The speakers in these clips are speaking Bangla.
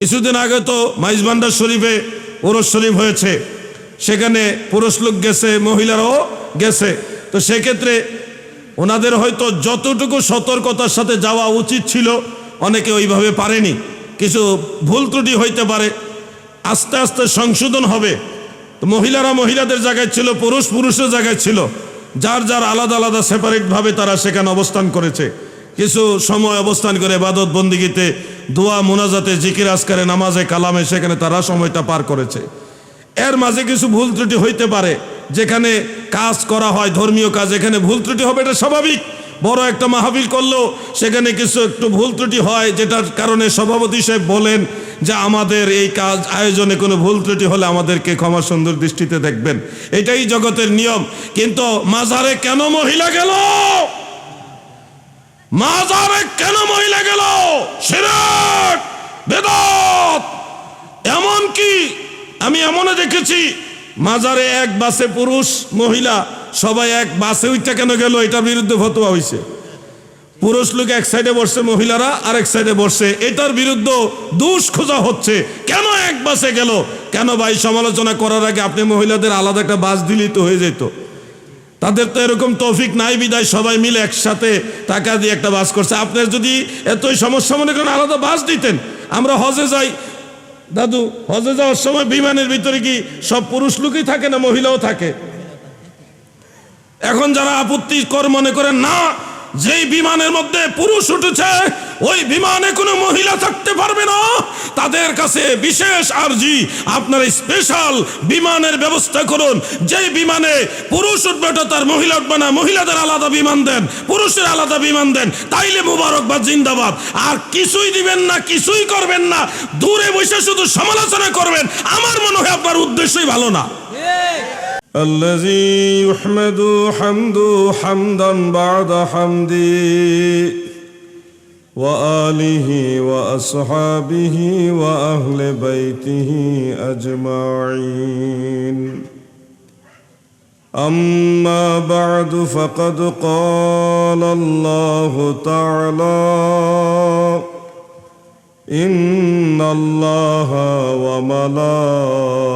কিছুদিন আগে তো মাইজবান্ডার শরীফে ওরস শরীফ হয়েছে। সেখানে পুরুষ লোক গেছে, মহিলারাও গেছে। তো সেক্ষেত্রে ওনাদের হয়তো যতটুকু সতর্কতার সাথে যাওয়া উচিত ছিল, অনেকে ওইভাবে পারেনি। কিছু ভুল ত্রুটি হইতে পারে। আস্তে আস্তে সংশোধন হবে। তো মহিলারা মহিলাদের জায়গায় ছিল, পুরুষ পুরুষের জায়গায় ছিল। যার যার আলাদা আলাদা সেপারেটভাবে তারা সেখানে অবস্থান করেছে। কিছু সময় অবস্থান করে বাদত বন্দিগিতে দোয়া, মোনাজাতে, জিকির আসকারে নামাজে, কালামে, সেখানে তারা সময়টা পার করেছে। এর মাঝে কিছু ভুল ত্রুটি হইতে পারে, যেখানে কাজ করা হয়, ধর্মীয় কাজ, এখানে ভুল ত্রুটি হবে, এটা স্বাভাবিক। বড় একটা মাহফিল করলেও সেখানে কিছু একটু ভুল ত্রুটি হয়, যেটার কারণে সভাপতি সাহেব বলেন যে আমাদের এই কাজ, আয়োজনে কোনো ভুল ত্রুটি হলে আমাদেরকে ক্ষমা সুন্দর দৃষ্টিতে দেখবেন। এটাই জগতের নিয়ম। কিন্তু মাঝারে কেন মহিলা গেল? মাজারে কেন মহিলা গেল? সিরাক বেদাত। এমন কি? আমি এমনও দেখেছি, মাজারে এক বাসে পুরুষ, মহিলা, সবাই এক বাসে উঠতে কেন গেল? এটার বিরুদ্ধে ফতোয়া হয়েছে পুরুষ লোক এক সাইডে বসছে, মহিলারা আরেক সাইডে বসছে। এটার বিরুদ্ধে দুষ খোঁজা হচ্ছে। কেন এক বাসে গেল? কেন ভাই, সমালোচনা করার আগে আপনি মহিলাদের আলাদা একটা বাস দিলেই তো হয়ে যেত? তাদের তো এরকম তৌফিক নাই, বিদায়, সবাই মিলে একসাথে টাকা দিয়ে একটা বাস করছে। আপনার যদি এতই সমস্যা, মনে করেন আলাদা বাস দিতেন, আমরা হজে যাই। দাদু, হজে যাওয়ার সময় বিমানের ভিতরে কি সব পুরুষ লোকই থাকে না মহিলাও থাকে? এখন যারা আপত্তি কর মনে করেন, না যেই বিমানের মধ্যে পুরুষ উঠেছে, ওই বিমানে কোনো মহিলা থাকতে পারবে না। তাদের কাছে বিশেষ আর্জি। আপনার স্পেশাল বিমানের ব্যবস্থা করুন। যেই বিমানে পুরুষ উঠবে, ওটা তার মহিলা উঠবে না। মহিলাদের আলাদা বিমান দেন। পুরুষের আলাদা বিমান দেন। তাইলে মুবারকবাদ, জিন্দাবাদ। আর কিছুই দিবেন না, কিছুই করবেন না। দূরে বসে শুধু সমালোচনা করবেন। আমার মনে হয় আপনার উদ্দেশ্যই ভালো না। الذي يحمد حمد حمدا بعد حمدي وآله وأصحابه وأهل بيته أجمعين. أما بعد فقد قال الله تعالى إن الله وملائكته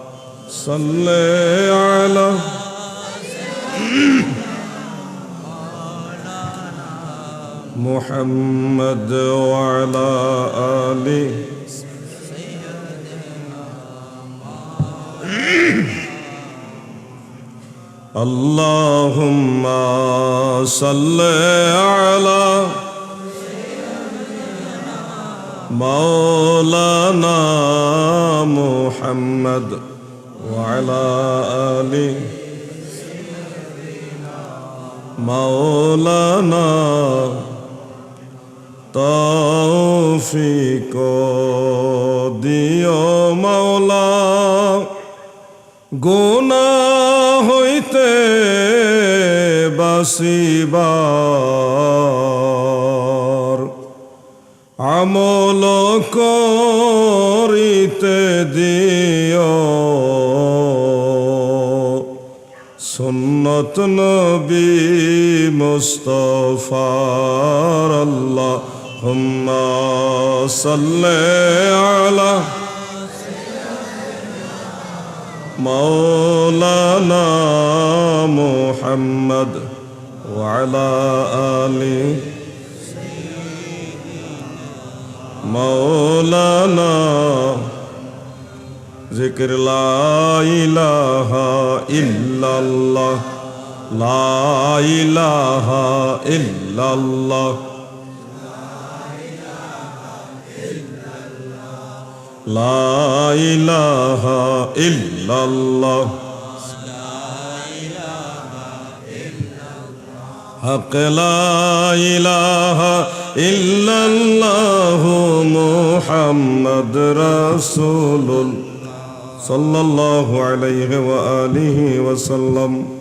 صل على محمد وعلى آله اللهم صل على مولانا محمد وعلى آله مولانا তৌফিক দিও মাওলা গোনা হইতে বাসিবার আমল করিতে দিও সুন্নত নবী মুস্তফার আল্লাহ হুম্মা সাল্লে আলা مولانا محمد وعلى آله مولانا ذكر لا إله إلا الله لا إله إلا الله. لا إله إلا الله. حق لا إله إلا الله محمد رسول الله. صلى الله عليه وآله وسلم.